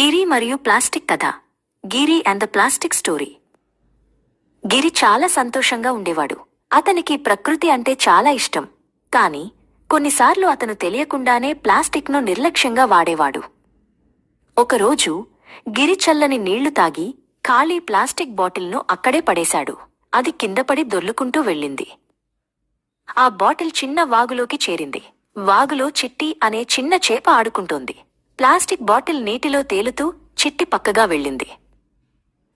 గిరి మరియు ప్లాస్టిక్ కథ. Giri and the plastic story. Giri చాలా సంతోషంగా ఉండేవాడు. అతనికి ప్రకృతి అంటే చాలా ఇష్టం. కాని కొన్నిసార్లు అతను తెలియకుండానే ప్లాస్టిక్ను నిర్లక్ష్యంగా వాడేవాడు. ఒకరోజు గిరి చల్లని నీళ్ళు తాగి ఖాళీ ప్లాస్టిక్ బాటిల్ను అక్కడే పడేశాడు. అది కిందపడి దొర్లుకుంటూ వెళ్ళింది. ఆ బాటిల్ చిన్న వాగులోకి చేరింది. వాగులో చిట్టి అనే చిన్న చేప ఆడుకుంటోంది. ప్లాస్టిక్ బాటిల్ నీటిలో తేలుతూ చిట్టి పక్కగా వెళ్ళింది.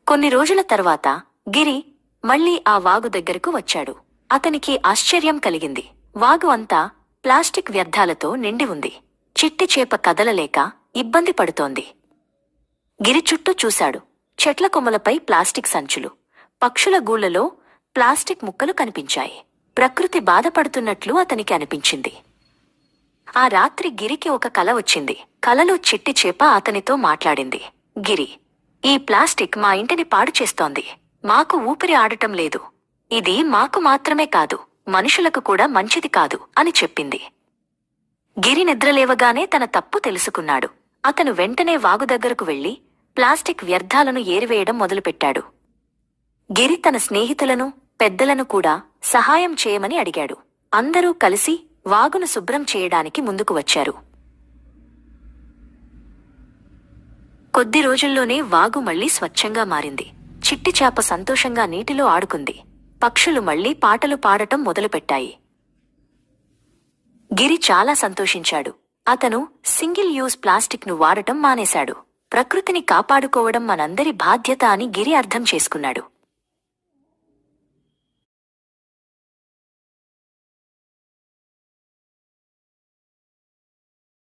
కొన్ని రోజుల తర్వాత గిరి మళ్ళీ ఆ వాగు దగ్గరకు వచ్చాడు. అతనికి ఆశ్చర్యం కలిగింది. వాగు అంతా ప్లాస్టిక్ వ్యర్థాలతో నిండి ఉంది. చిట్టి చేప కదలలేక ఇబ్బంది పడుతోంది. గిరి చుట్టూ చూశాడు. చెట్ల కొమ్మలపై ప్లాస్టిక్ సంచులు. పక్షుల గూళ్ళలో ప్లాస్టిక్ ముక్కలు కనిపించాయి. ప్రకృతి బాధపడుతున్నట్లు అతనికి అనిపించింది. ఆ రాత్రి గిరికి ఒక కల వచ్చింది. కలలో చిట్టి చేప అతనితో మాట్లాడింది. గిరి ఈ ప్లాస్టిక్ మా ఇంటిని పాడు చేస్తోంది. మాకు ఊపిరి ఆడటం లేదు. ఇది మాకు మాత్రమే కాదు మనుషులకు కూడా మంచిది కాదు అని చెప్పింది. గిరి నిద్రలేవగానే తన తప్పు తెలుసుకున్నాడు. అతను వెంటనే వాగు దగ్గరకు వెళ్ళి ప్లాస్టిక్ వ్యర్థాలను ఏరివేయడం మొదలుపెట్టాడు. గిరి తన స్నేహితులను పెద్దలను కూడా సహాయం చేయమని అడిగాడు. అందరూ కలిసి వాగును శుభ్రం చేయడానికి ముందుకు వచ్చారు. కొద్ది రోజుల్లోనే వాగు మళ్ళీ స్వచ్ఛంగా మారింది. చిట్టి చేప సంతోషంగా నీటిలో ఆడుకుంది. పక్షులు మళ్ళీ పాటలు పాడటం మొదలుపెట్టాయి. గిరి చాలా సంతోషించాడు. అతను సింగిల్ యూజ్ ప్లాస్టిక్ను వాడటం మానేశాడు. ప్రకృతిని కాపాడుకోవడం మనందరి బాధ్యత అని గిరి అర్థం చేసుకున్నాడు.